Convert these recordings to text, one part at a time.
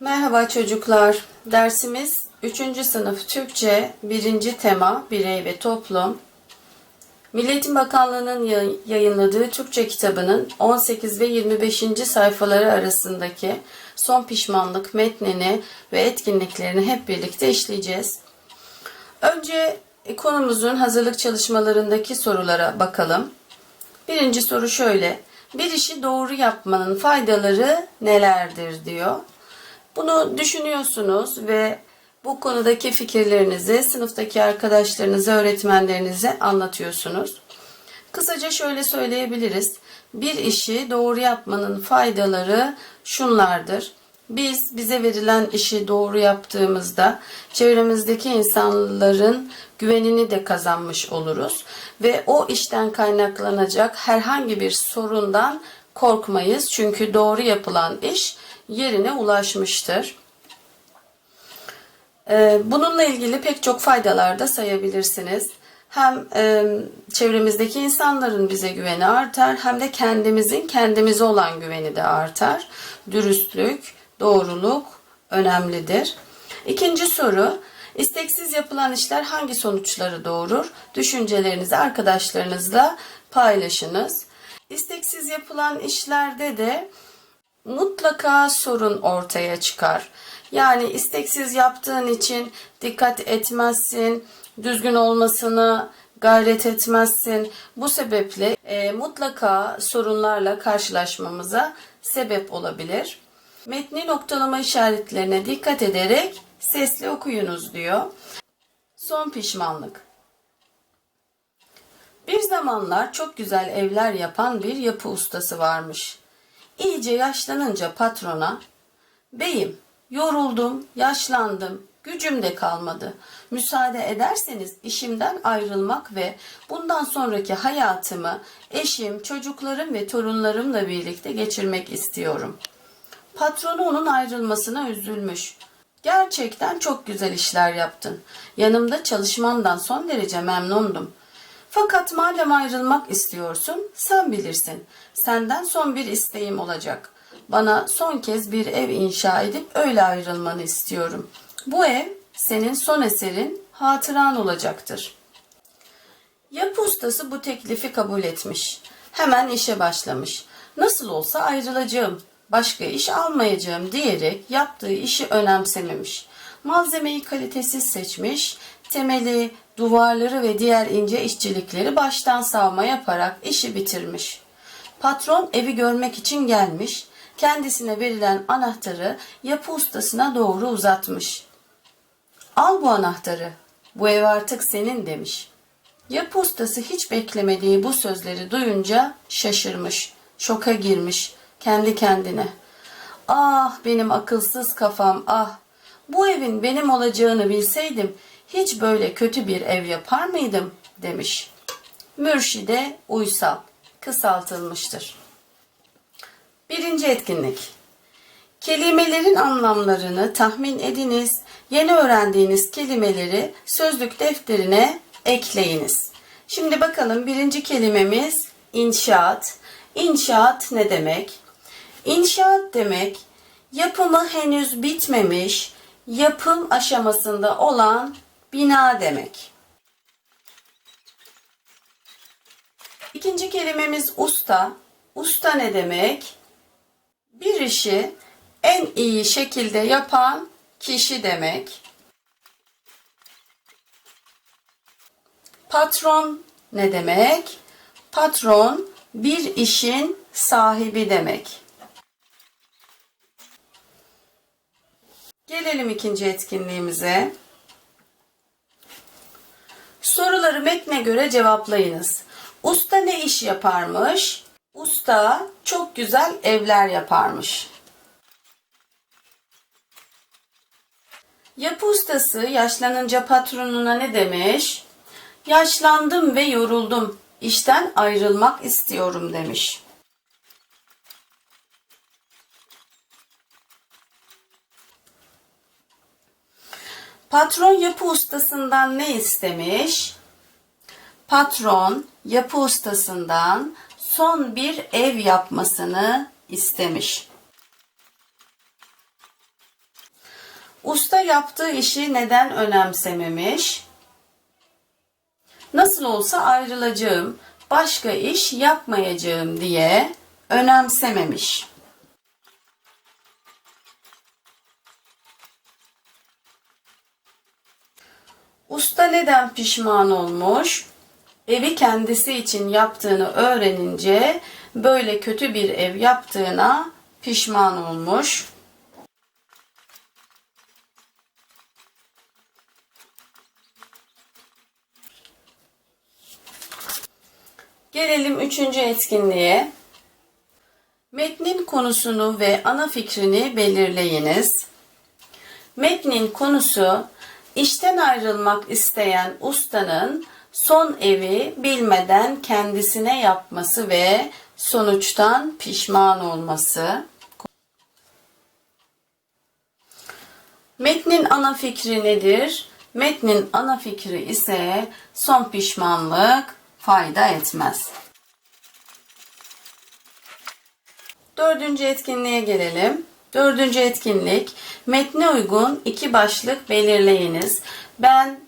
Merhaba çocuklar. Dersimiz 3. sınıf Türkçe 1. tema Birey ve Toplum. Milli Eğitim Bakanlığı'nın yay- yayınladığı Türkçe kitabının 18 ve 25. sayfaları arasındaki son pişmanlık metnini ve etkinliklerini hep birlikte işleyeceğiz. Önce konumuzun hazırlık çalışmalarındaki sorulara bakalım. Birinci soru şöyle. Bir işi doğru yapmanın faydaları nelerdir diyor. Bunu düşünüyorsunuz ve bu konudaki fikirlerinizi sınıftaki arkadaşlarınıza, öğretmenlerinize anlatıyorsunuz. Kısaca şöyle söyleyebiliriz. Bir işi doğru yapmanın faydaları şunlardır. Biz bize verilen işi doğru yaptığımızda çevremizdeki insanların güvenini de kazanmış oluruz ve o işten kaynaklanacak herhangi bir sorundan korkmayız. Çünkü doğru yapılan iş yerine ulaşmıştır. Ee, Bununla ilgili pek çok faydalar da sayabilirsiniz. Hem e, çevremizdeki insanların bize güveni artar hem de kendimizin kendimize olan güveni de artar. Dürüstlük, doğruluk önemlidir. İkinci soru, isteksiz yapılan işler hangi sonuçları doğurur? Düşüncelerinizi arkadaşlarınızla paylaşınız. İsteksiz yapılan işlerde de mutlaka sorun ortaya çıkar. Yani isteksiz yaptığın için dikkat etmezsin, düzgün olmasını gayret etmezsin. Bu sebeple e, mutlaka sorunlarla karşılaşmamıza sebep olabilir. Metni noktalama işaretlerine dikkat ederek sesli okuyunuz diyor. Son pişmanlık. Bir zamanlar çok güzel evler yapan bir yapı ustası varmış. İyice yaşlanınca patrona, "Beyim, yoruldum, yaşlandım, gücüm de kalmadı. Müsaade ederseniz işimden ayrılmak ve bundan sonraki hayatımı eşim, çocuklarım ve torunlarımla birlikte geçirmek istiyorum." Patronu onun ayrılmasına üzülmüş. Gerçekten çok güzel işler yaptın. Yanımda çalışmandan son derece memnundum. Fakat madem ayrılmak istiyorsun, sen bilirsin. Senden son bir isteğim olacak. Bana son kez bir ev inşa edip öyle ayrılmanı istiyorum. Bu ev senin son eserin, hatıran olacaktır. Yapı ustası bu teklifi kabul etmiş. Hemen işe başlamış. Nasıl olsa ayrılacağım, başka iş almayacağım diyerek yaptığı işi önemsememiş. Malzemeyi kalitesiz seçmiş, temeli, duvarları ve diğer ince işçilikleri baştan savma yaparak işi bitirmiş. Patron evi görmek için gelmiş, kendisine verilen anahtarı yapı ustasına doğru uzatmış. Al bu anahtarı, bu ev artık senin demiş. Yapı ustası hiç beklemediği bu sözleri duyunca şaşırmış, şoka girmiş kendi kendine. Ah benim akılsız kafam ah! Bu evin benim olacağını bilseydim hiç böyle kötü bir ev yapar mıydım demiş. Mürşide Uysal kısaltılmıştır. Birinci etkinlik. Kelimelerin anlamlarını tahmin ediniz. Yeni öğrendiğiniz kelimeleri sözlük defterine ekleyiniz. Şimdi bakalım birinci kelimemiz inşaat. İnşaat ne demek? İnşaat demek yapımı henüz bitmemiş, yapım aşamasında olan bina demek. İkinci kelimemiz usta. Usta ne demek? Bir işi en iyi şekilde yapan kişi demek. Patron ne demek? Patron bir işin sahibi demek. Gelelim ikinci etkinliğimize. Soruları metne göre cevaplayınız. Usta ne iş yaparmış? Usta çok güzel evler yaparmış. Yapı ustası yaşlanınca patronuna ne demiş? Yaşlandım ve yoruldum. İşten ayrılmak istiyorum demiş. Patron yapı ustasından ne istemiş? Patron yapı ustasından son bir ev yapmasını istemiş. Usta yaptığı işi neden önemsememiş? Nasıl olsa ayrılacağım, başka iş yapmayacağım diye önemsememiş. Usta neden pişman olmuş? Evi kendisi için yaptığını öğrenince böyle kötü bir ev yaptığına pişman olmuş. Gelelim üçüncü etkinliğe. Metnin konusunu ve ana fikrini belirleyiniz. Metnin konusu işten ayrılmak isteyen ustanın son evi bilmeden kendisine yapması ve sonuçtan pişman olması. Metnin ana fikri nedir? Metnin ana fikri ise son pişmanlık fayda etmez. Dördüncü etkinliğe gelelim. Dördüncü etkinlik metne uygun iki başlık belirleyiniz. Ben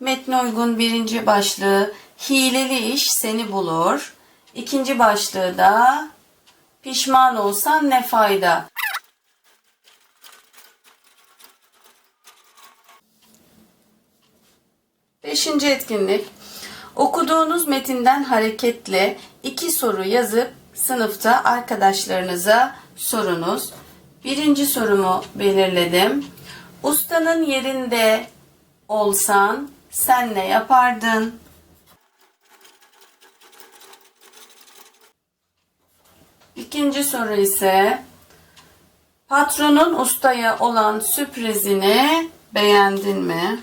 metne uygun birinci başlığı hileli iş seni bulur. İkinci başlığı da pişman olsan ne fayda. Beşinci etkinlik. Okuduğunuz metinden hareketle iki soru yazıp sınıfta arkadaşlarınıza sorunuz. Birinci sorumu belirledim. Ustanın yerinde olsan sen ne yapardın? İkinci soru ise patronun ustaya olan sürprizini beğendin mi?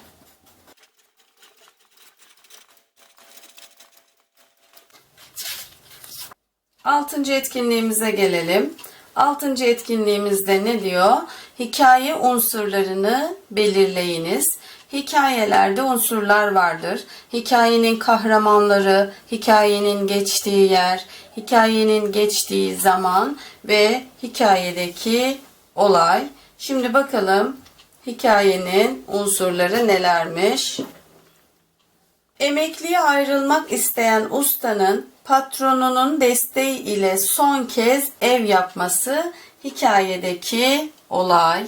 Altıncı etkinliğimize gelelim. Altıncı etkinliğimizde ne diyor? Hikaye unsurlarını belirleyiniz. Hikayelerde unsurlar vardır. Hikayenin kahramanları, hikayenin geçtiği yer, hikayenin geçtiği zaman ve hikayedeki olay. Şimdi bakalım hikayenin unsurları nelermiş? Emekliye ayrılmak isteyen ustanın patronunun desteği ile son kez ev yapması hikayedeki olay.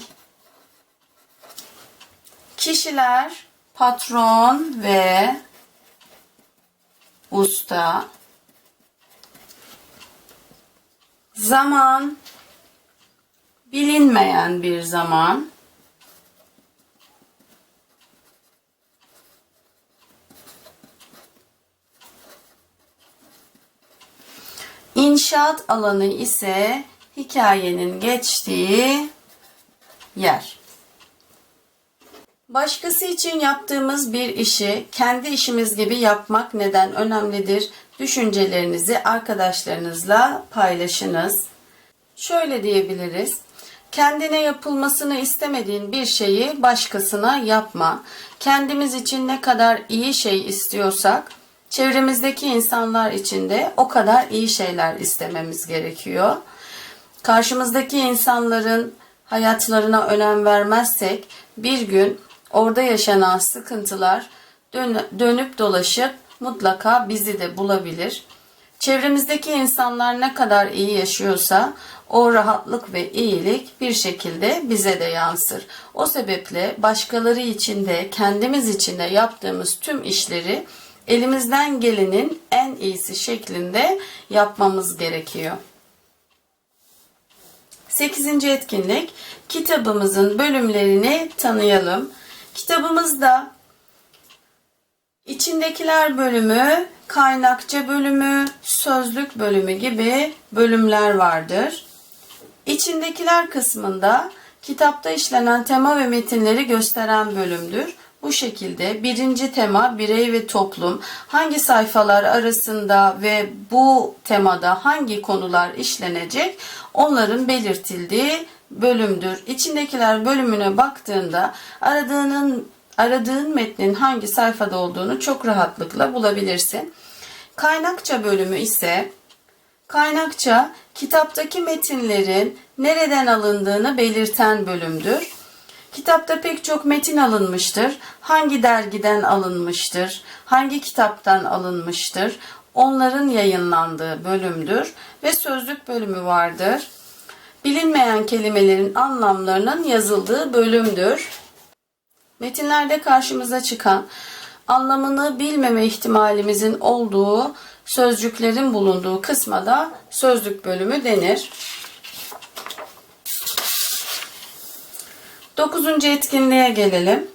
Kişiler patron ve usta. Zaman bilinmeyen bir zaman. İnşaat alanı ise hikayenin geçtiği yer. Başkası için yaptığımız bir işi kendi işimiz gibi yapmak neden önemlidir? Düşüncelerinizi arkadaşlarınızla paylaşınız. Şöyle diyebiliriz. Kendine yapılmasını istemediğin bir şeyi başkasına yapma. Kendimiz için ne kadar iyi şey istiyorsak çevremizdeki insanlar için de o kadar iyi şeyler istememiz gerekiyor. Karşımızdaki insanların hayatlarına önem vermezsek bir gün orada yaşanan sıkıntılar dönüp dolaşıp mutlaka bizi de bulabilir. Çevremizdeki insanlar ne kadar iyi yaşıyorsa o rahatlık ve iyilik bir şekilde bize de yansır. O sebeple başkaları için de kendimiz için de yaptığımız tüm işleri elimizden gelenin en iyisi şeklinde yapmamız gerekiyor. 8. etkinlik kitabımızın bölümlerini tanıyalım. Kitabımızda içindekiler bölümü, kaynakça bölümü, sözlük bölümü gibi bölümler vardır. İçindekiler kısmında kitapta işlenen tema ve metinleri gösteren bölümdür. Bu şekilde birinci tema birey ve toplum hangi sayfalar arasında ve bu temada hangi konular işlenecek onların belirtildiği bölümdür. İçindekiler bölümüne baktığında aradığının aradığın metnin hangi sayfada olduğunu çok rahatlıkla bulabilirsin. Kaynakça bölümü ise kaynakça kitaptaki metinlerin nereden alındığını belirten bölümdür. Kitapta pek çok metin alınmıştır. Hangi dergiden alınmıştır? Hangi kitaptan alınmıştır? Onların yayınlandığı bölümdür ve sözlük bölümü vardır. Bilinmeyen kelimelerin anlamlarının yazıldığı bölümdür. Metinlerde karşımıza çıkan anlamını bilmeme ihtimalimizin olduğu sözcüklerin bulunduğu kısma da sözlük bölümü denir. Dokuzuncu etkinliğe gelelim.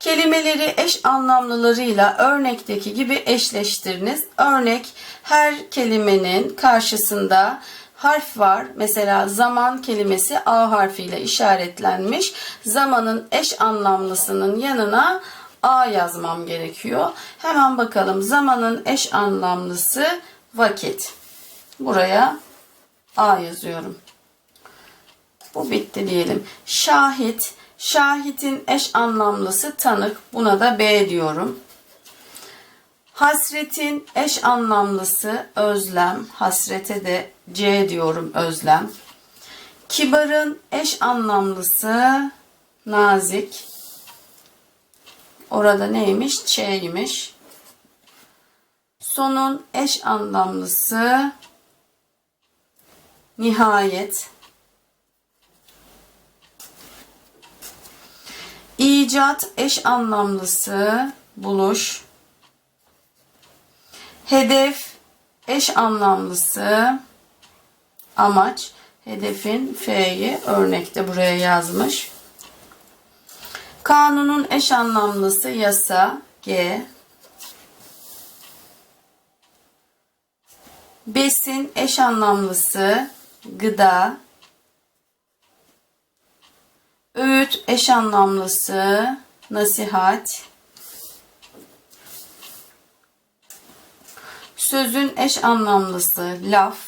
Kelimeleri eş anlamlılarıyla örnekteki gibi eşleştiriniz. Örnek her kelimenin karşısında harf var. Mesela zaman kelimesi A harfiyle işaretlenmiş. Zamanın eş anlamlısının yanına A yazmam gerekiyor. Hemen bakalım. Zamanın eş anlamlısı vakit. Buraya A yazıyorum. Bu bitti diyelim. Şahit. Şahitin eş anlamlısı tanık. Buna da B diyorum. Hasretin eş anlamlısı özlem. Hasrete de C diyorum özlem. Kibarın eş anlamlısı nazik. Orada neymiş? Ç'ymiş. Sonun eş anlamlısı nihayet. İcat eş anlamlısı buluş. Hedef eş anlamlısı amaç. Hedefin F'yi örnekte buraya yazmış. Kanunun eş anlamlısı yasa G. Besin eş anlamlısı gıda. Öğüt eş anlamlısı nasihat. Sözün eş anlamlısı laf.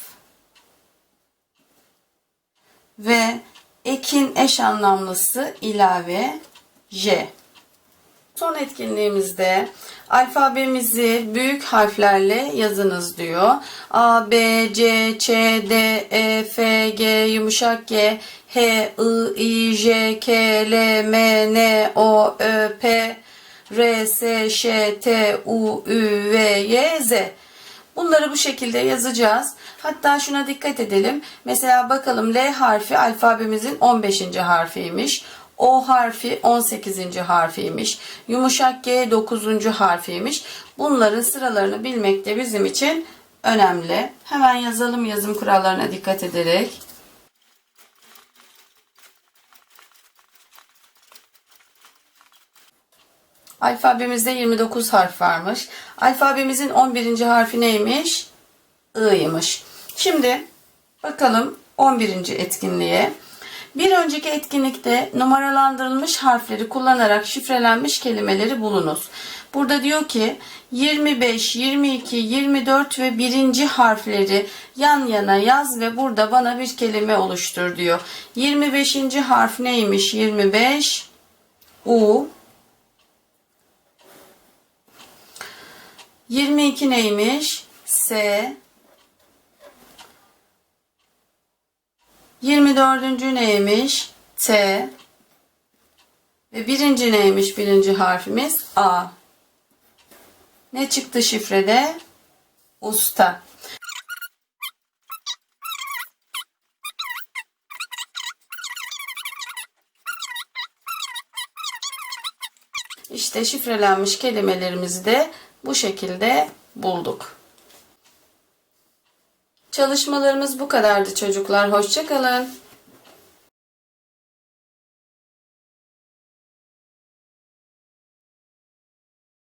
Ve ekin eş anlamlısı ilave J. Son etkinliğimizde alfabemizi büyük harflerle yazınız diyor. A, B, C, Ç, D, E, F, G, yumuşak G, H, I, I, J, K, L, M, N, O, Ö, P, R, S, Ş, T, U, Ü, V, Y, Z. Bunları bu şekilde yazacağız. Hatta şuna dikkat edelim. Mesela bakalım L harfi alfabemizin 15. harfiymiş. O harfi 18. harfiymiş. Yumuşak G 9. harfiymiş. Bunların sıralarını bilmek de bizim için önemli. Hemen yazalım yazım kurallarına dikkat ederek. Alfabemizde 29 harf varmış. Alfabemizin 11. harfi neymiş? I'ymış. Şimdi bakalım 11. etkinliğe. Bir önceki etkinlikte numaralandırılmış harfleri kullanarak şifrelenmiş kelimeleri bulunuz. Burada diyor ki 25, 22, 24 ve 1. harfleri yan yana yaz ve burada bana bir kelime oluştur diyor. 25. harf neymiş? 25 U 22 neymiş? S 24. neymiş? T. Ve birinci neymiş birinci harfimiz? A. Ne çıktı şifrede? Usta. İşte şifrelenmiş kelimelerimizi de bu şekilde bulduk. Çalışmalarımız bu kadardı çocuklar. Hoşçakalın.